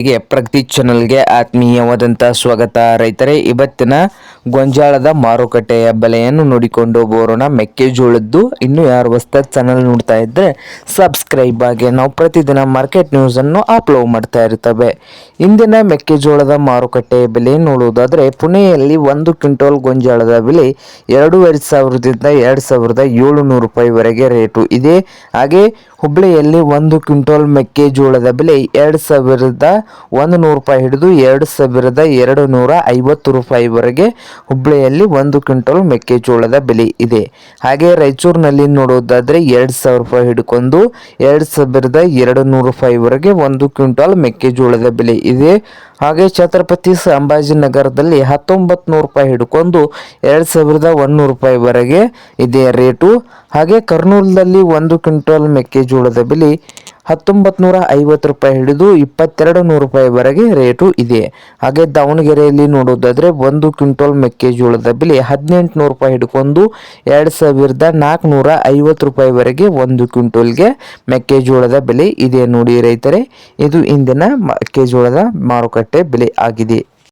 ಹೀಗೆ ಪ್ರಗತಿ ಚಾನಲ್ಗೆ ಆತ್ಮೀಯವಾದಂಥ ಸ್ವಾಗತ. ರೈತರೇ, ಇವತ್ತಿನ ಗೊಂಜಾಳದ ಮಾರುಕಟ್ಟೆಯ ಬೆಲೆಯನ್ನು ನೋಡಿಕೊಂಡು ಬರೋಣ. ಮೆಕ್ಕೆಜೋಳದ್ದು ಇನ್ನು ಯಾರು ಹೊಸ್ತಾದ ಚಾನಲ್ ನೋಡ್ತಾ ಇದ್ದರೆ ಸಬ್ಸ್ಕ್ರೈಬ್ ಆಗಿ. ನಾವು ಪ್ರತಿದಿನ ಮಾರ್ಕೆಟ್ ನ್ಯೂಸನ್ನು ಅಪ್ಲೋಡ್ ಮಾಡ್ತಾ ಇರ್ತವೆ. ಇಂದಿನ ಮೆಕ್ಕೆಜೋಳದ ಮಾರುಕಟ್ಟೆಯ ಬೆಲೆ ನೋಡುವುದಾದರೆ, ಪುಣೆಯಲ್ಲಿ ಒಂದು ಕ್ವಿಂಟಲ್ ಗೊಂಜಾಳದ ಬೆಲೆ ಎರಡೂವರೆ ಸಾವಿರದಿಂದ ಎರಡು ಸಾವಿರದ ಏಳುನೂರು ರೂಪಾಯಿವರೆಗೆ ರೇಟು ಇದೆ. ಹಾಗೆ ಹುಬ್ಬಳ್ಳಿಯಲ್ಲಿ ಒಂದು ಕ್ವಿಂಟಲ್ ಮೆಕ್ಕೆಜೋಳದ ಬೆಲೆ ಎರಡು ಸಾವಿರದ ಒಂದು ನೂರು ರೂಪಾಯಿ ಹಿಡಿದು ಎರಡು ಸಾವಿರದ ಎರಡು ನೂರ ಐವತ್ತು ರೂಪಾಯಿವರೆಗೆ ಹುಬ್ಬಳ್ಳಿಯಲ್ಲಿ ಒಂದು ಕ್ವಿಂಟಲ್ ಮೆಕ್ಕೆಜೋಳದ ಬೆಲೆ ಇದೆ. ಹಾಗೆ ರಾಯಚೂರಿನಲ್ಲಿ ನೋಡೋದಾದರೆ ಎರಡು ಸಾವಿರ ರೂಪಾಯಿ ಹಿಡ್ಕೊಂಡು ಎರಡು ಸಾವಿರದ ಎರಡು ನೂರು ರೂಪಾಯಿವರೆಗೆ ಒಂದು ಕ್ವಿಂಟಲ್ ಮೆಕ್ಕೆಜೋಳದ ಬೆಲೆ ಇದೆ. ಹಾಗೆ ಛತ್ರಪತಿ ಸಂಭಾಜಿನಗರದಲ್ಲಿ ಹತ್ತೊಂಬತ್ತು ನೂರು ರೂಪಾಯಿ ಹಿಡ್ಕೊಂಡು ಎರಡು ಸಾವಿರದ ಒಂದುನೂರು ರೂಪಾಯಿವರೆಗೆ ಇದೆ ರೇಟು. ಹಾಗೆ ಕರ್ನೂಲ್ದಲ್ಲಿ ಒಂದು ಕ್ವಿಂಟಲ್ ಮೆಕ್ಕೆಜೋಳದ ಬೆಲೆ ಹತ್ತೊಂಬತ್ತು ನೂರ ಐವತ್ತು ರೂಪಾಯಿ ಹಿಡಿದು ಇಪ್ಪತ್ತೆರಡು ನೂರು ರೂಪಾಯಿವರೆಗೆ ರೇಟು ಇದೆ. ಹಾಗೆ ದಾವಣಗೆರೆಯಲ್ಲಿ ನೋಡೋದಾದರೆ ಒಂದು ಕ್ವಿಂಟಲ್ ಮೆಕ್ಕೆಜೋಳದ ಬೆಲೆ ಹದಿನೆಂಟು ನೂರು ರೂಪಾಯಿ ಹಿಡ್ಕೊಂಡು ಎರಡು ಸಾವಿರದ ನಾಲ್ಕುನೂರ ಐವತ್ತು ರೂಪಾಯಿವರೆಗೆ ಒಂದು ಕ್ವಿಂಟಲ್ಗೆ ಮೆಕ್ಕೆಜೋಳದ ಬೆಲೆ ಇದೆ ನೋಡಿ ರೈತರೇ. ಇದು ಇಂದಿನ ಮೆಕ್ಕೆಜೋಳದ ಮಾರುಕಟ್ಟೆ ಬೆಲೆ ಆಗಿದೆ.